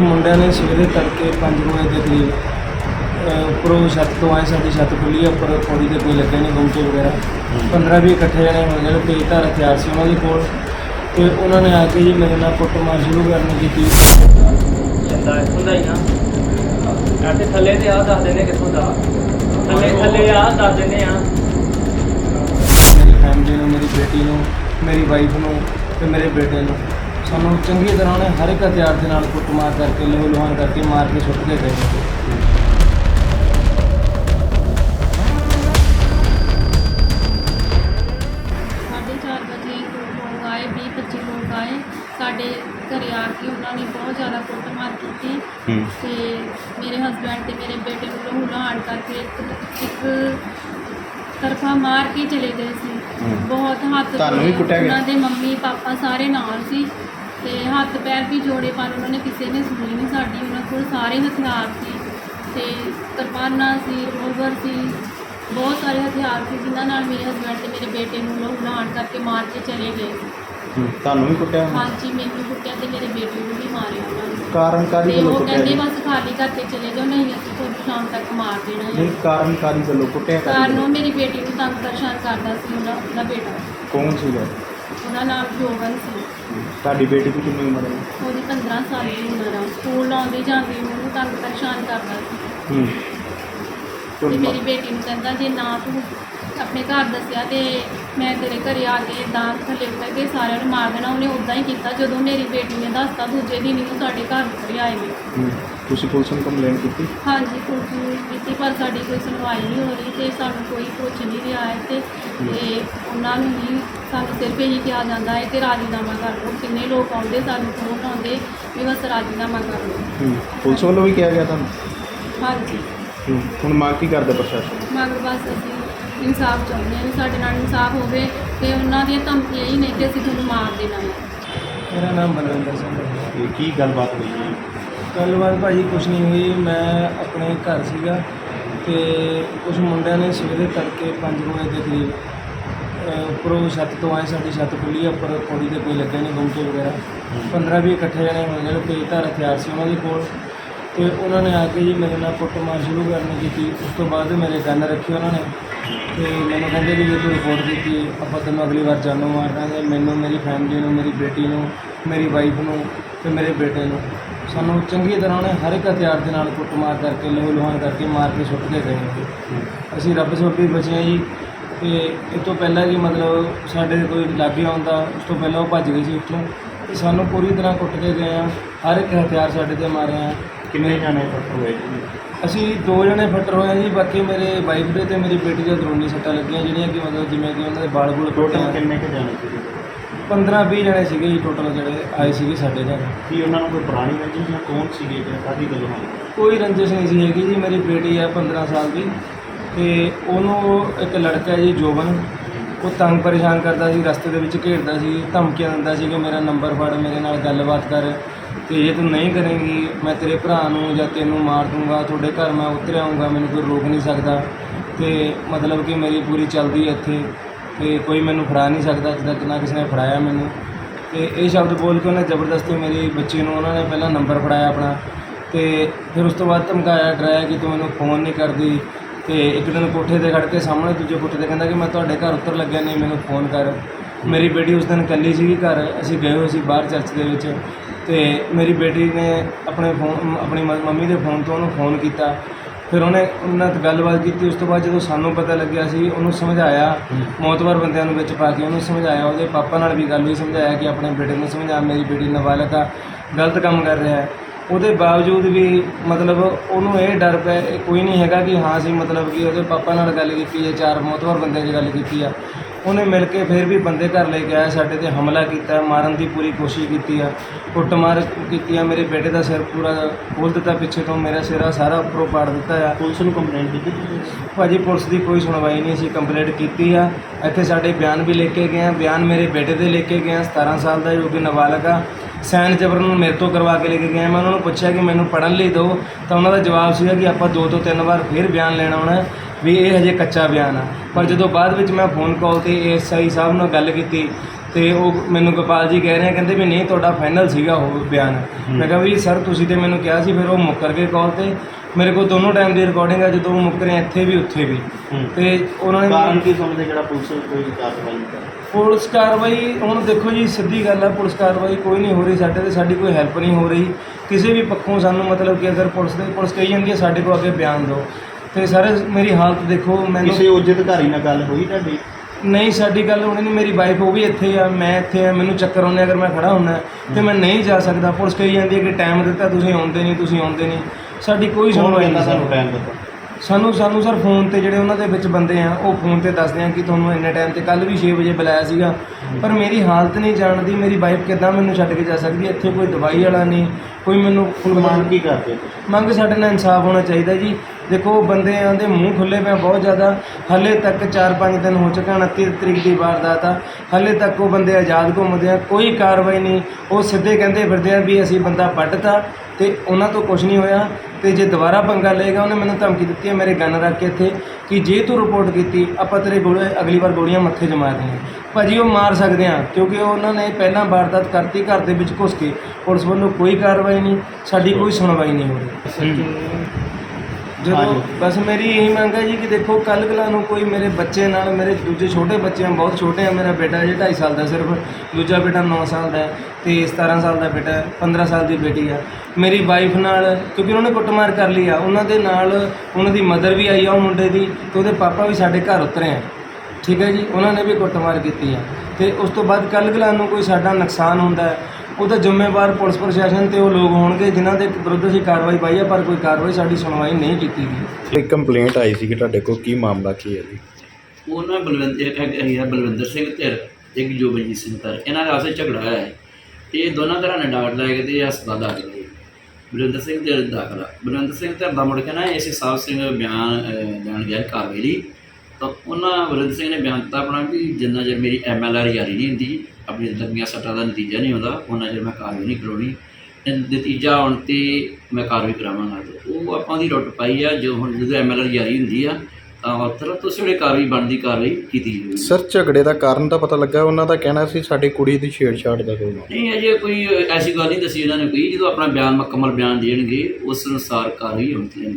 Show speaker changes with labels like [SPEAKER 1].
[SPEAKER 1] ਮੁੰਡਿਆਂ ਨੇ ਸਵੇਰੇ ਤੜਕੇ 5 ਵਜੇ ਦੇ ਕਰੀਬ ਉੱਪਰੋਂ ਛੱਤ ਤੋਂ ਆਏ ਸਾਡੀ ਛੱਤ ਖੁੱਲੀ ਆ ਉੱਪਰ ਪੌੜੀ ਤੇ ਕੋਈ ਲੱਗੇ ਨਹੀਂ ਗੁੰਮਟੇ ਵਗੈਰਾ। 15 20 ਇਕੱਠੇ ਜਣੇ ਹੋ ਜਿਹੜੇ ਤੇਜ਼ ਧਾਰ ਹਥਿਆਰ ਸੀ ਉਹਨਾਂ ਦੇ ਕੋਲ। ਤੇ ਉਹਨਾਂ ਨੇ ਆ ਕੇ ਜੀ ਮੇਰੇ ਨਾਲ ਕੁੱਟਮਾਰ ਸ਼ੁਰੂ ਕਰਨੀ ਕੀਤੀ।
[SPEAKER 2] ਜਾਂਦਾ ਇੱਥੋਂ ਦਾ ਹੀ ਨਾ। ਸਾਡੇ ਥੱਲੇ ਤੇ ਆ ਦੱਸ ਦਿੰਦੇ ਕਿੱਥੋਂ ਦਾ। ਥੱਲੇ ਥੱਲੇ ਆ ਦੱਸ ਦਿੰਦੇ ਆ।
[SPEAKER 1] ਮੇਰੀ ਫੈਮਿਲੀ ਨੂੰ ਮੇਰੀ ਬੇਟੀ ਨੂੰ ਮੇਰੀ ਵਾਈਫ ਨੂੰ ਤੇ ਮੇਰੇ ਬੇਟੇ ਨੂੰ। ਸਾਨੂੰ ਚੰਗੀ ਤਰ੍ਹਾਂ ਉਹਨੇ ਹਰ ਇੱਕ ਹਥਿਆਰ ਦੇ ਨਾਲ ਕੁੱਟਮਾਰ ਕਰਕੇ ਲਹੂ ਲੁਹਾਨ ਕਰਕੇ ਮਾਰ ਕੇ ਸੁੱਟ ਕੇ ਗਏ
[SPEAKER 3] ਸਾਢੇ ਚਾਰ ਵਜੇ ਲੋਕ ਆਏ 20 25 ਲੋਕ ਆਏ। ਸਾਡੇ ਘਰੇ ਆ ਕੇ ਉਹਨਾਂ ਨੇ ਬਹੁਤ ਜ਼ਿਆਦਾ ਕੁੱਟਮਾਰ ਕੀਤੀ।
[SPEAKER 4] ਹੂੰ।
[SPEAKER 3] ਤੇ ਮੇਰੇ ਹਸਬੰਡ ਤੇ ਮੇਰੇ ਬੇਟੇ ਨੂੰ ਲਹੂ ਲਹਾਨ ਕਰਕੇ ਇੱਕ ਇੱਕ ਤਰਫਾ ਮਾਰ ਕੇ ਚਲੇ ਗਏ ਸੀ। ਬਹੁਤ ਹੱਥ
[SPEAKER 4] ਤੁਹਾਨੂੰ ਵੀ। ਕੁੱਟਿਆ ਗਿਆ?
[SPEAKER 3] ਉਹਨਾਂ ਦੇ ਮੰਮੀ ਪਾਪਾ ਸਾਰੇ ਨਾਲ ਸੀ ਤੇ ਹੱਥ ਪੈਰ ਵੀ ਜੋੜੇ ਪਰ ਉਹਨਾਂ ਨੇ ਕਿਸੇ ਨੇ ਸੁਣੀ ਨਹੀਂ ਸਾਡੀ ਉਹਨਾਂ ਕੋਲ ਸਾਰੇ ਹਥਿਆਰ ਸੀ ਤੇ ਕਿਰਪਾਨਾਂ ਸੀ ਰਿਵੋਲਵਰ ਸੀ ਬਹੁਤ ਸਾਰੇ ਹਥਿਆਰ ਸੀ ਜਿਨ੍ਹਾਂ ਨਾਲ ਮੇਰੇ ਹਸਬੰਡ ਤੇ ਮੇਰੇ ਬੇਟੇ ਨੂੰ ਲਹੂ ਲਹਾਨ ਕਰਕੇ ਮਾਰ ਕੇ ਚਲੇ ਗਏ
[SPEAKER 4] ਹੂੰ। ਤੁਹਾਨੂੰ ਵੀ ਕੁੱਟਿਆ
[SPEAKER 3] ਹਾਂਜੀ ਮੈਨੂੰ ਕੁੱਟਿਆ ਤੇ ਮੇਰੇ ਬੇਟੇ ਨੂੰ ਵੀ ਮਾਰਿਆ ਉਹਨਾਂ ਨੇ
[SPEAKER 4] ਕਾਰਨ ਕਾਰੀ
[SPEAKER 3] ਤੇ
[SPEAKER 4] ਵੱਲੋਂ
[SPEAKER 3] ਉਹ
[SPEAKER 4] ਕੁੱਟਿਆ
[SPEAKER 3] ਕਹਿੰਦੇ
[SPEAKER 4] ਜੀ?
[SPEAKER 3] ਬਸ ਖਾਲੀ ਕਰਕੇ ਚਲੇ ਜਾਓ ਨਹੀਂ ਅਸੀਂ ਤੁਹਾਨੂੰ ਸ਼ਾਮ ਤੱਕ ਮਾਰ ਦੇਣਾ ਹੈ।
[SPEAKER 4] ਨਹੀਂ ਕਾਰਨ ਕਾਰੀ ਵੱਲੋਂ ਕੁੱਟਿਆ
[SPEAKER 3] ਕਾਰਨ ਉਹ? ਮੇਰੀ ਬੇਟੀ ਨੂੰ ਤੰਗ ਪਰੇਸ਼ਾਨ ਕਰਦਾ ਸੀ ਉਹਦਾ ਉਹਦਾ ਬੇਟਾ।
[SPEAKER 4] ਕੌਣ ਸੀਗਾ?
[SPEAKER 3] ਉਹਦਾ ਨਾਮ ਜੋਗਨ ਸੀ।
[SPEAKER 4] ਤੁਹਾਡੀ ਬੇਟੀ ਦੀ ਕਿੰਨੀ ਉਮਰ ਹੈ?
[SPEAKER 3] ਉਹਦੀ 15 ਸਾਲ ਦੀ ਉਮਰ ਆ। ਸਕੂਲ ਆਉਂਦੀ ਜਾਂਦੀ ਉਹਨੂੰ ਤੰਗ ਪਰੇਸ਼ਾਨ ਕਰਦਾ ਸੀ।
[SPEAKER 4] ਹੂੰ।
[SPEAKER 3] ਤੇ ਮੇਰੀ ਬੇਟੀ ਨੂੰ ਕਹਿੰਦਾ ਜੇ ਨਾ ਤੂੰ ਆਪਣੇ ਘਰ ਦੱਸਿਆ ਤੇ ਮੈਂ ਤੇਰੇ ਘਰੇ ਆ ਕੇ ਦਾਂ ਥੱਲੇ ਉੱਤਰ ਕੇ ਸਾਰਿਆਂ ਨੂੰ ਮਾਰ ਦੇਣਾ ਉਹਨੇ ਉਦਾਂ ਹੀ ਕੀਤਾ ਜਦੋਂ ਮੇਰੀ ਬੇਟੀ ਨੇ ਦੱਸਤਾ ਦੂਜੇ ਦਿਨ ਹੀ ਉਹ ਸਾਡੇ ਘਰ ਉੱਤਰ ਆਏ ਨੇ।
[SPEAKER 4] ਹੂੰ। ਤੁਸੀਂ ਪੁਲਿਸ ਨੂੰ ਕੰਪਲੇਂਟ ਕੀਤੀ?
[SPEAKER 3] ਹਾਂਜੀ ਪੁਲਿਸ ਨੂੰ ਕੀਤੀ ਪਰ ਸਾਡੀ ਕੋਈ ਸੁਣਵਾਈ ਨਹੀਂ ਹੋ ਰਹੀ ਤੇ ਸਾਨੂੰ ਕੋਈ ਪੁੱਛ ਨਹੀਂ ਰਿਹਾ ਹੈ ਤੇ ਤੇ ਉਹਨਾਂ ਨੂੰ ਵੀ ਸਾਨੂੰ ਸਿਰਫ ਇਹੀ ਕਿਹਾ ਜਾਂਦਾ ਹੈ ਕਿ ਰਾਜੀਨਾਮਾ ਕਰ ਲਓ। ਕਿੰਨੇ ਲੋਕ ਆਉਂਦੇ ਸਾਨੂੰ ਫੋਨ ਆਉਂਦੇ ਵੀ ਬਸ ਰਾਜੀਨਾਮਾ ਕਰ ਲਓ।
[SPEAKER 4] ਹੂੰ ਪੁਲਿਸ ਵੱਲੋਂ ਵੀ ਕਿਹਾ ਗਿਆ ਤੁਹਾਨੂੰ?
[SPEAKER 3] ਹਾਂਜੀ।
[SPEAKER 4] ਹੂੰ। ਹੁਣ ਮੰਗ ਕੀ ਕਰਦਾ ਪ੍ਰਸ਼ਾਸਨ?
[SPEAKER 3] ਮੰਗ ਬਸ ਅਸੀਂ ਇਨਸਾਫ ਚਾਹੁੰਦੇ ਹਾਂ ਵੀ ਸਾਡੇ ਨਾਲ ਇਨਸਾਫ ਹੋਵੇ ਤੇ ਉਹਨਾਂ ਦੀਆਂ ਧਮਕੀਆਂ ਹੀ ਨਹੀਂ ਕਿ ਅਸੀਂ ਤੁਹਾਨੂੰ ਮਾਰ ਦੇਣਾ ਹੈ
[SPEAKER 1] ਮੇਰਾ ਨਾਮ ਬਲਵਿੰਦਰ ਸਿੰਘ ਹੈ।
[SPEAKER 4] ਇਹ ਕੀ ਗੱਲਬਾਤ ਹੋਈ ਜੀ?
[SPEAKER 1] ਗੱਲਬਾਤ ਭਾਜੀ ਕੁਛ ਨਹੀਂ ਹੋਈ। ਮੈਂ ਆਪਣੇ ਘਰ ਸੀਗਾ ਤੇ ਕੁਝ ਮੁੰਡਿਆਂ ਨੇ ਸਵੇਰੇ ਤੜਕੇ 5 ਵਜੇ ਦੇ ਕਰੀਬ ਅਹ, ਉੱਪਰੋਂ ਛੱਤ ਤੋਂ ਆਏ ਸਾਡੀ ਛੱਤ ਖੁੱਲੀ ਆ ਉੱਪਰ ਪੌੜੀ ਤੇ ਕੋਈ ਲੱਗੇ ਨਹੀਂ ਗੁੰਮਟੇ ਵਗੈਰਾ। 15 20 ਇਕੱਠੇ ਜਣੇ ਹੋ ਜਿਹੜੇ ਤੇਜ਼ ਧਾਰ ਹਥਿਆਰ ਸੀ ਉਹਨਾਂ ਦੇ ਕੋਲ। ਤੇ ਉਹਨਾਂ ਨੇ ਆ ਕੇ ਜੀ ਮੇਰੇ ਨਾਲ ਕੁੱਟਮਾਰ ਸ਼ੁਰੂ ਕਰਨੀ ਕੀਤੀ। ਉਸ ਤੋਂ ਬਾਅਦ ਮੇਰੇ ਗਨ ਰੱਖੀ ਉਹਨਾਂ ਨੇ ਤੇ ਮੈਨੂੰ ਕਹਿੰਦੇ ਵੀ ਜੇ ਤੂੰ ਰਿਪੋਰਟ ਕੀਤੀ, ਆਪਾਂ ਤੈਨੂੰ ਅਗਲੀ ਵਾਰ ਜਾਨੋਂ ਮਾਰ ਦਾਂਗੇ ਮੈਨੂੰ, ਮੇਰੀ ਫੈਮਿਲੀ ਨੂੰ, ਮੇਰੀ ਬੇਟੀ ਨੂੰ, ਮੇਰੀ ਵਾਈਫ ਨੂੰ ਤੇ ਮੇਰੇ ਬੇਟੇ ਨੂੰ। ਸਾਨੂੰ ਚੰਗੀ ਤਰ੍ਹਾਂ ਉਹਨੇ ਹਰ ਇੱਕ ਹਥਿਆਰ ਦੇ ਨਾਲ ਕੁੱਟਮਾਰ ਕਰਕੇ, ਲਹੂ ਲੁਹਾਨ ਕਰਕੇ ਮਾਰ ਕੇ ਸੁੱਟ ਕੇ ਗਏ ਨੇ। ਅਸੀਂ ਰੱਬ ਸੋਪੀ ਬਚੇ ਹਾਂ ਜੀ। ਤੇ ਇਹ ਤੋਂ ਪਹਿਲਾਂ ਕਿ ਮਤਲਬ ਸਾਡੇ ਕੋਈ ਲਾਗੇ ਆਉਂਦਾ ਉਸ ਤੋਂ ਪਹਿਲਾਂ ਉਹ ਭੱਜ ਗਏ ਸੀ ਉੱਥੋਂ। ਤੇ ਸਾਨੂੰ ਪੂਰੀ ਤਰ੍ਹਾਂ ਕੁੱਟ ਕੇ ਗਏ ਆ ਹਰ ਇੱਕ ਹਥਿਆਰ ਸਾਡੇ ਤੇ ਮਾਰਿਆ
[SPEAKER 4] ਕਿੰਨੇ ਜਾਣੇ ਫੱਟ ਹੋਏ ਜੀ?
[SPEAKER 1] ਅਸੀਂ ਦੋ ਜਣੇ ਫੱਟਰ ਹੋਏ ਆ ਜੀ ਬਾਕੀ ਮੇਰੇ ਵਾਈਫ ਦੇ ਤੇ ਮੇਰੀ ਬੇਟੀ ਦੇ ਦਰੋਨੀ ਸੱਟਾਂ ਲੱਗੀਆਂ ਜਿਹੜੀਆਂ ਕਿ ਮਤਲਬ ਜਿਵੇਂ ਕਿ ਉਹਨਾਂ ਦੇ ਬਾਲ ਬੁਲ
[SPEAKER 4] ਟੋਟਲ ਕਿੰਨੇ ਕੁ ਜਾਣੇ ਸੀ
[SPEAKER 1] 15 20 ਜਣੇ ਸੀਗੇ ਜੀ ਟੋਟਲ ਜਿਹੜੇ ਆਏ ਸੀਗੇ ਸਾਡੇ ਘਰ।
[SPEAKER 4] ਕੀ ਉਹਨਾਂ ਨੂੰ ਕੋਈ ਪੁਰਾਣੀ ਰੰਜਿਸ਼ ਜਾਂ ਕੌਣ ਸੀਗੇ ਜਾਂ ਕਾਦੀ ਗੱਲ ਹੋਈ
[SPEAKER 1] ਕੋਈ ਰੰਜਿਸ਼ ਨਹੀਂ ਸੀ ਹੈਗੀ ਜੀ ਮੇਰੀ ਬੇਟੀ ਹੈ 15 ਸਾਲ ਦੀ ਤੇ ਉਹਨੂੰ ਇੱਕ ਲੜਕਾ ਜੀ ਜੋਬਨ ਉਹ ਤੰਗ ਪਰੇਸ਼ਾਨ ਕਰਦਾ ਸੀ ਰਸਤੇ ਦੇ ਵਿੱਚ ਘੇਰਦਾ ਸੀ ਧਮਕੀਆਂ ਦਿੰਦਾ ਸੀ ਕਿ ਮੇਰਾ ਨੰਬਰ ਫੜ ਮੇਰੇ ਨਾਲ ਗੱਲਬਾਤ ਕਰ। ਤੇ ਜੇ ਤੂੰ ਨਹੀਂ ਕਰੇਂਗੀ, ਮੈਂ ਤੇਰੇ ਭਰਾ ਨੂੰ ਜਾਂ ਤੈਨੂੰ ਮਾਰ ਦੂੰਗਾ, ਤੁਹਾਡੇ ਘਰ ਮੈਂ ਉਤਰ ਆਊਂਗਾ ਮੈਨੂੰ ਕੋਈ ਰੋਕ ਨਹੀਂ ਸਕਦਾ। ਤੇ ਮਤਲਬ ਕਿ ਮੇਰੀ ਪੂਰੀ ਚੱਲਦੀ ਹੈ ਇੱਥੇ, ਤੇ ਕੋਈ ਮੈਨੂੰ ਫੜਾ ਨਹੀਂ ਸਕਦਾ, ਜਿੱਦਾਂ ਕਿੰਨਾ ਕਿਸੇ ਨੇ ਫੜਾਇਆ ਮੈਨੂੰ। ਤੇ ਇਹ ਸ਼ਬਦ ਬੋਲ ਕੇ ਉਹਨੇ ਜ਼ਬਰਦਸਤੀ ਮੇਰੀ ਬੱਚੀ ਨੂੰ, ਉਹਨਾਂ ਨੇ ਪਹਿਲਾਂ ਨੰਬਰ ਫੜਾਇਆ ਆਪਣਾ। ਤੇ ਫਿਰ ਉਸ ਤੋਂ ਬਾਅਦ ਧਮਕਾਇਆ, ਡਰਾਇਆ ਕਿ ਤੂੰ ਮੈਨੂੰ ਫੋਨ ਨਹੀਂ ਕਰਦੀ। ਤੇ ਇੱਕ ਦਿਨ ਕੋਠੇ ਤੇ ਖੜ ਕੇ ਸਾਹਮਣੇ ਦੂਜੇ ਕੋਠੇ ਤੇ ਕਹਿੰਦਾ ਕਿ ਮੈਂ ਤੁਹਾਡੇ ਘਰ ਉੱਤਰ ਲੱਗਿਆ, ਨਹੀਂ ਮੈਨੂੰ ਫੋਨ ਕਰ। ਮੇਰੀ ਬੇਟੀ ਉਸ ਦਿਨ ਇਕੱਲੀ ਸੀਗੀ ਘਰ, ਅਸੀਂ ਗਏ ਹੋਏ ਸੀ ਬਾਹਰ ਚਰਚ ਦੇ ਵਿੱਚ। ਤੇ ਮੇਰੀ ਬੇਟੀ ਨੇ ਆਪਣੇ ਫੋਨ ਆਪਣੀ ਮ- ਮੰਮੀ ਦੇ ਫੋਨ ਤੋਂ ਉਹਨੂੰ ਫੋਨ ਕੀਤਾ। ਫਿਰ ਉਹਨੇ ਉਹਨਾਂ ਨਾਲ ਗੱਲਬਾਤ ਕੀਤੀ। ਉਸ ਤੋਂ ਬਾਅਦ ਜਦੋਂ ਸਾਨੂੰ ਪਤਾ ਲੱਗਿਆ ਸੀ ਉਹਨੂੰ ਸਮਝਾਇਆ। ਮੌਤਵਰ ਬੰਦਿਆਂ ਨੂੰ ਵਿੱਚ ਪਾ ਕੇ ਉਹਨੂੰ ਸਮਝਾਇਆ। ਉਹਦੇ ਪਾਪਾ ਨਾਲ ਵੀ ਗੱਲ ਹੋਈ ਸਮਝਾਇਆ ਕਿ ਆਪਣੇ ਬੇਟੇ ਨੂੰ ਸਮਝਾ ਮੇਰੀ ਬੇਟੀ ਨਾਬਾਲਗ ਆ ਗਲਤ ਕੰਮ ਕਰ ਰਿਹਾ ਹੈ। ਉਹਦੇ ਬਾਵਜੂਦ ਵੀ ਮਤਲਬ ਉਹਨੂੰ ਇਹ ਡਰ ਪਿਆ ਇਹ ਕੋਈ ਨਹੀਂ ਹੈਗਾ ਕਿ ਹਾਂ ਸੀ ਮਤਲਬ ਕਿ ਉਹਦੇ ਪਾਪਾ ਨਾਲ ਗੱਲ ਕੀਤੀ ਹੈ ਚਾਰ ਮੌਤਵਰ ਬੰਦਿਆਂ 'ਚ ਗੱਲ ਕੀਤੀ ਆ। ਉਹਨੇ ਮਿਲ ਕੇ ਫਿਰ ਵੀ ਬੰਦੇ ਘਰ ਲੈ ਕੇ ਆਇਆ ਸਾਡੇ ਤੇ ਹਮਲਾ ਕੀਤਾ ਮਾਰਨ ਦੀ ਪੂਰੀ ਕੋਸ਼ਿਸ਼ ਕੀਤੀ ਆ ਕੁੱਟਮਾਰ ਕੀਤੀ ਆ ਮੇਰੇ ਬੇਟੇ ਦਾ ਸਿਰ ਪੂਰਾ ਖੋਲ ਦਿੱਤਾ ਪਿੱਛੇ ਤੋਂ ਮੇਰਾ ਸਿਰਾ ਸਾਰਾ ਉੱਪਰੋਂ ਪਾੜ ਦਿੱਤਾ ਆ
[SPEAKER 4] ਪੁਲਿਸ ਨੂੰ ਕੰਪਲੇਂਟ ਕੀਤੀ?
[SPEAKER 1] ਭਾਜੀ ਪੁਲਿਸ ਦੀ ਕੋਈ ਸੁਣਵਾਈ ਨਹੀਂ ਅਸੀਂ ਕੰਪਲੇਂਟ ਕੀਤੀ ਆ ਇੱਥੇ ਸਾਡੇ ਬਿਆਨ ਵੀ ਲੈ ਕੇ ਗਏ ਆ ਬਿਆਨ ਮੇਰੇ ਬੇਟੇ ਦੇ ਲੈ ਕੇ ਗਏ ਆ 17 ਸਾਲ ਦਾ ਜੋ ਕਿ ਨਾਬਾਲਗ ਆ ਸੈਨ ਜਬਰਨ ਨੂੰ ਮੇਰੇ ਤੋਂ ਕਰਵਾ ਕੇ ਲੈ ਕੇ ਗਏ। ਮੈਂ ਉਹਨਾਂ ਨੂੰ ਪੁੱਛਿਆ ਕਿ ਮੈਨੂੰ ਪੜ੍ਹਨ ਲਈ ਦਿਓ ਤਾਂ ਉਹਨਾਂ ਦਾ ਜਵਾਬ ਸੀਗਾ ਕਿ ਆਪਾਂ ਦੋ ਤੋਂ ਤਿੰਨ ਵਾਰ ਫਿਰ ਬਿਆਨ ਲੈਣਾ ਆਉਣਾ ਹੈ ਵੀ ਇਹ ਹਜੇ ਕੱਚਾ ਬਿਆਨ ਆ। ਪਰ ਜਦੋਂ ਬਾਅਦ ਵਿੱਚ ਮੈਂ ਫੋਨ ਕਾਲ ਤੇ ਏਐਸਆਈ ਸਾਹਿਬ ਨਾਲ ਗੱਲ ਕੀਤੀ ਤੇ ਉਹ ਮੈਨੂੰ ਗੋਪਾਲ ਜੀ ਕਹਿ ਰਹੇ ਆ ਕਹਿੰਦੇ ਵੀ ਨਹੀਂ ਤੁਹਾਡਾ ਫਾਈਨਲ ਸੀਗਾ ਉਹ ਬਿਆਨ। ਮੈਂ ਕਿਹਾ ਵੀ ਸਰ ਤੁਸੀਂ ਤੇ ਮੈਨੂੰ ਕਿਹਾ ਸੀ ਫਿਰ ਉਹ ਮੁੱਕਰ ਗਏ ਕਾਲ ਤੇ। ਮੇਰੇ ਕੋਲ ਦੋਨੋਂ ਟਾਈਮ ਦੀ ਰਿਕਾਰਡਿੰਗ ਆ ਜਦੋਂ ਉਹ ਮੁੱਕਰੇ ਇੱਥੇ ਵੀ ਉੱਥੇ ਵੀ। ਤੇ ਉਹਨਾਂ ਨੇ
[SPEAKER 4] ਕਾਰਨ ਕੀ ਸਮਝਦੇ ਜਿਹੜਾ ਪੁਲਿਸ ਕੋਈ ਕਾਰਵਾਈ?
[SPEAKER 1] ਪੁਲਿਸ ਕਾਰਵਾਈ ਹੁਣ ਦੇਖੋ ਜੀ ਸਿੱਧੀ ਗੱਲ ਹੈ ਪੁਲਿਸ ਕਾਰਵਾਈ ਕੋਈ ਨਹੀਂ ਹੋ ਰਹੀ ਸਾਡੇ ਤੇ ਸਾਡੀ ਕੋਈ ਹੈਲਪ ਨਹੀਂ ਹੋ ਰਹੀ। ਕਿਸੇ ਵੀ ਪੱਖੋਂ ਸਾਨੂੰ ਮਤਲਬ ਕਿ ਅਗਰ ਪੁਲਿਸ ਦੇ ਪੁਲਿਸ ਕਹੀ ਜਾਂਦੀ ਹੈ ਸਾਡੇ ਕੋਲ ਅੱਗੇ ਬਿਆਨ ਦਿਓ। ਤੇ ਸਰ ਮੇਰੀ ਹਾਲਤ ਦੇਖੋ ਮੈਨੂੰ
[SPEAKER 4] ਕਿਸੇ ਉੱਚ ਅਧਿਕਾਰੀ ਨਾਲ ਗੱਲ ਹੋਈ ਤੁਹਾਡੀ?
[SPEAKER 1] ਨਹੀਂ ਸਾਡੀ ਗੱਲ ਹੋਣੀ ਨਹੀਂ ਮੇਰੀ ਵਾਈਫ ਉਹ ਵੀ ਇੱਥੇ ਆ ਮੈਂ ਇੱਥੇ ਆ ਮੈਨੂੰ ਚੱਕਰ ਆਉਂਦੇ ਅਗਰ ਮੈਂ ਖੜਾ ਹੁੰਨਾ ਤੇ ਮੈਂ ਨਹੀਂ ਜਾ ਸਕਦਾ। ਪੁਲਿਸ ਕਹੀ ਜਾਂਦੀ ਹੈ ਕਿ ਟਾਈਮ ਦਿੱਤਾ ਤੁਸੀਂ ਆਉਂਦੇ ਨਹੀਂ ਤੁਸੀਂ ਆਉਂਦੇ ਨਹੀਂ। ਸਾਡੀ ਕੋਈ ਸੁਣਵਾਈ ਨਹੀਂ ਸਰ।
[SPEAKER 4] ਟਾਈਮ ਦਿੱਤਾ?
[SPEAKER 1] ਸਾਨੂੰ ਸਾਨੂੰ ਸਰ ਫੋਨ ਤੇ ਜਿਹੜੇ ਉਹਨਾਂ ਦੇ ਵਿੱਚ ਬੰਦੇ ਆ ਉਹ ਫੋਨ ਤੇ ਦੱਸਦੇ ਆ ਕਿ ਤੁਹਾਨੂੰ ਇੰਨੇ ਟਾਈਮ ਤੇ ਕੱਲ ਵੀ 6 ਵਜੇ ਬੁਲਾਇਆ ਸੀਗਾ। ਪਰ ਮੇਰੀ ਹਾਲਤ ਨਹੀਂ ਜਾਣਦੀ ਮੇਰੀ ਵਾਈਫ ਕਿੱਦਾਂ ਮੈਨੂੰ ਛੱਡ ਕੇ ਜਾ ਸਕਦੀ ਹੈ? ਇੱਥੇ ਕੋਈ ਦਵਾਈ ਵਾਲਾ ਨਹੀਂ ਕੋਈ ਮੈਨੂੰ
[SPEAKER 4] ਮੰਗ ਕੀ ਕਰਦੇ?
[SPEAKER 1] ਮੰਗ ਸਾਡੇ ਨਾਲ ਇਨਸਾਫ ਹੋਣਾ ਚਾਹੀਦਾ ਜੀ। ਦੇਖੋ ਉਹ ਬੰਦਿਆਂ ਦੇ ਮੂੰਹ ਖੁੱਲੇ ਪਏ ਆ ਬਹੁਤ ਜ਼ਿਆਦਾ। ਹਲੇ ਤੱਕ 4-5 ਦਿਨ ਹੋ ਚੁੱਕੇ ਹਨ 29 ਤਰੀਕ ਦੀ ਵਾਰਦਾਤ ਆ। ਹਲੇ ਤੱਕ ਉਹ ਬੰਦੇ ਆਜ਼ਾਦ ਘੁੰਮਦੇ ਆ, ਕੋਈ ਕਾਰਵਾਈ ਨਹੀਂ। ਉਹ ਸਿੱਧੇ ਕਹਿੰਦੇ ਫਿਰਦੇ ਆ ਵੀ ਅਸੀਂ ਬੰਦਾ ਪੱਟਤਾ ਤੇ ਉਹਨਾਂ ਤੋਂ ਕੁਝ ਨਹੀਂ ਹੋਇਆ। ਤੇ ਜੇ ਦੁਬਾਰਾ ਪੰਗਾ ਲਏਗਾ, ਉਹਨੇ ਮੈਨੂੰ ਧਮਕੀ ਦਿੱਤੀ ਹੈ, ਮੇਰੇ ਗਨ ਰੱਖ ਕੇ ਇੱਥੇ ਕਿ ਜੇ ਤੂੰ ਰਿਪੋਰਟ ਕੀਤੀ, ਆਪਾਂ ਤੇਰੇ ਗੋਲੇ, ਅਗਲੀ ਵਾਰ ਗੋਲੀਆਂ ਮੱਥੇ 'ਚ ਮਾਰ ਦੇਣਗੇ ਭਾਜੀ, ਉਹ ਮਾਰ ਸਕਦੇ ਆ, ਕਿਉਂਕਿ ਉਹਨਾਂ ਨੇ ਪਹਿਲਾਂ ਵਾਰਦਾਤ ਕਰਤੀ, ਘਰ ਦੇ ਵਿੱਚ ਘੁਸ ਕੇ। ਪੁਲਿਸ ਵੱਲੋਂ ਕੋਈ ਕਾਰਵਾਈ ਨਹੀਂ, ਸਾਡੀ ਕੋਈ ਸੁਣਵਾਈ ਨਹੀਂ ਹੋ ਰਹੀ। ਜਦੋਂ। ਬਸ ਮੇਰੀ ਇਹੀ ਮੰਗ ਹੈ ਜੀ ਕਿ ਦੇਖੋ ਕੱਲ ਕਲਾ ਨੂੰ ਕੋਈ ਮੇਰੇ ਬੱਚੇ ਨਾਲ ਮੇਰੇ ਦੂਜੇ ਛੋਟੇ ਬੱਚੇ ਆ ਬਹੁਤ ਛੋਟੇ ਆ ਮੇਰਾ ਬੇਟਾ ਜੇ 2.5 ਸਾਲ ਦਾ ਸਿਰਫ ਦੂਜਾ ਬੇਟਾ 9 ਸਾਲ ਦਾ ਹੈ ਤੇ 17 ਸਾਲ ਦਾ ਬੇਟਾ ਹੈ, 15 ਸਾਲ ਦੀ ਬੇਟੀ ਆ। ਮੇਰੀ ਵਾਈਫ ਨਾਲ ਕਿਉਂਕਿ ਉਹਨਾਂ ਨੇ ਕੁੱਟਮਾਰ ਕਰ ਲਈ ਆ ਉਹਨਾਂ ਦੇ ਨਾਲ ਉਹਨਾਂ ਦੀ ਮਦਰ ਵੀ ਆਈ ਆ ਉਹ ਮੁੰਡੇ ਦੀ ਤੇ ਉਹਦੇ ਪਾਪਾ ਵੀ ਸਾਡੇ ਘਰ ਉਤਰੇ ਆ। ਠੀਕ ਹੈ ਜੀ ਉਹਨਾਂ ਨੇ ਵੀ ਕੁੱਟਮਾਰ ਕੀਤੀ ਆ। ਤੇ ਉਸ ਤੋਂ ਬਾਅਦ ਕੱਲ ਕਲਾ ਨੂੰ ਕੋਈ ਸਾਡਾ ਨੁਕਸਾਨ ਹੁੰਦਾ ਹੈ ਉਹਦਾ ਜ਼ਿੰਮੇਵਾਰ ਪੁਲਿਸ ਪ੍ਰਸ਼ਾਸਨ ਤੇ ਉਹ ਲੋਕ ਹੋਣਗੇ ਜਿਨ੍ਹਾਂ ਦੇ ਵਿਰੁੱਧ ਅਸੀਂ ਕਾਰਵਾਈ ਪਾਈ ਆ ਪਰ ਕੋਈ ਕਾਰਵਾਈ ਸਾਡੀ ਸੁਣਵਾਈ ਨਹੀਂ ਕੀਤੀ ਗਈ।
[SPEAKER 5] ਇੱਕ ਕੰਪਲੇਂਟ ਆਈ ਸੀ ਕਿ ਤੁਹਾਡੇ ਕੋਲ ਕੀ ਮਾਮਲਾ ਕੀ ਹੈ ਜੀ?
[SPEAKER 6] ਉਹ ਨਾ ਬਲਵੰਤ ਇੱਕ ਹੈਗਾ ਹੈ ਬਲਵਿੰਦਰ ਸਿੰਘ ਤੇ ਇੱਕ ਜੋਬਨਜੀਤ ਸਿੰਘ ਧਰ। ਇਹਨਾਂ ਦਾ ਆਪਸੇ ਝਗੜਾ ਹੋਇਆ ਹੈ ਤੇ ਇਹ ਦੋਨਾਂ ਤਰ੍ਹਾਂ ਨੇ ਡਾਕਟਰ ਲੈ ਕੇ ਤੇ ਹਸਪਤਾਲ ਦਾਖਲ ਹੋਏ। ਬਲਵਿੰਦਰ ਸਿੰਘ ਤੇ ਦਾਖਲਾ। ਬਲਵਿੰਦਰ ਸਿੰਘ ਧਰ ਦਾ ਮੁੜ ਕੇ ਨਾ ਐਸੇ ਸਾਹਿਬ ਸਿੰਘ ਬਿਆਨ ਦੇਣ ਗਿਆ ਕਾਰਵਾਈ ਲਈ। ਤਾਂ ਉਹਨਾਂ ਬਲਵਿੰਦਰ ਸਿੰਘ ਨੇ ਬਿਆਨ ਦਿੱਤਾ ਆਪਣਾ ਕਿ ਜਿੰਨਾ ਚਿਰ ਮੇਰੀ ਐਮਐਲਆਰ ਜਾਰੀ ਨਹੀਂ ਹੁੰਦੀ ਆਪਣੀ ਲੱਗੀਆਂ ਸੱਟਾਂ ਦਾ ਨਤੀਜਾ ਨਹੀਂ ਆਉਂਦਾ ਉਹਨਾਂ ਚਿਰ ਮੈਂ ਕਾਰਵਾਈ ਨਹੀਂ ਕਰਾਉਣੀ। ਤੇ ਨਤੀਜਾ ਆਉਣ ਤੇ ਮੈਂ ਕਾਰਵਾਈ ਕਰਾਵਾਂਗਾ। ਤੇ ਉਹ ਆਪਾਂ ਦੀ ਰੁੱਟ ਪਾਈ ਆ ਜੋ ਹੁਣ ਜਦੋਂ ਐਮਐਲਆਰ ਜਾਰੀ ਹੁੰਦੀ ਆ ਤਾਂ ਉੱਥੇ ਤੁਸੀਂ ਜਿਹੜੇ ਕਾਰਵਾਈ ਬਣਦੀ ਕਾਰਵਾਈ ਕੀਤੀ ਜਾਊਗੀ।
[SPEAKER 5] ਸਰ ਝਗੜੇ ਦਾ ਕਾਰਨ ਤਾਂ ਪਤਾ ਲੱਗਾ ਉਹਨਾਂ ਦਾ ਕਹਿਣਾ ਸੀ ਸਾਡੀ ਕੁੜੀ ਦੀ ਛੇੜਛਾੜ ਦਾ ਕੋਈ
[SPEAKER 6] ਨਹੀਂ ਅਜੇ ਕੋਈ ਐਸੀ ਗੱਲ ਨਹੀਂ ਦੱਸੀ ਇਹਨਾਂ ਨੇ ਕੋਈ। ਜਦੋਂ ਆਪਣਾ ਬਿਆਨ ਮੁਕੰਮਲ ਬਿਆਨ ਦੇਣਗੇ ਉਸ ਅਨੁਸਾਰ ਕਾਰਵਾਈ ਹੁੰਦੀ ਹੈ।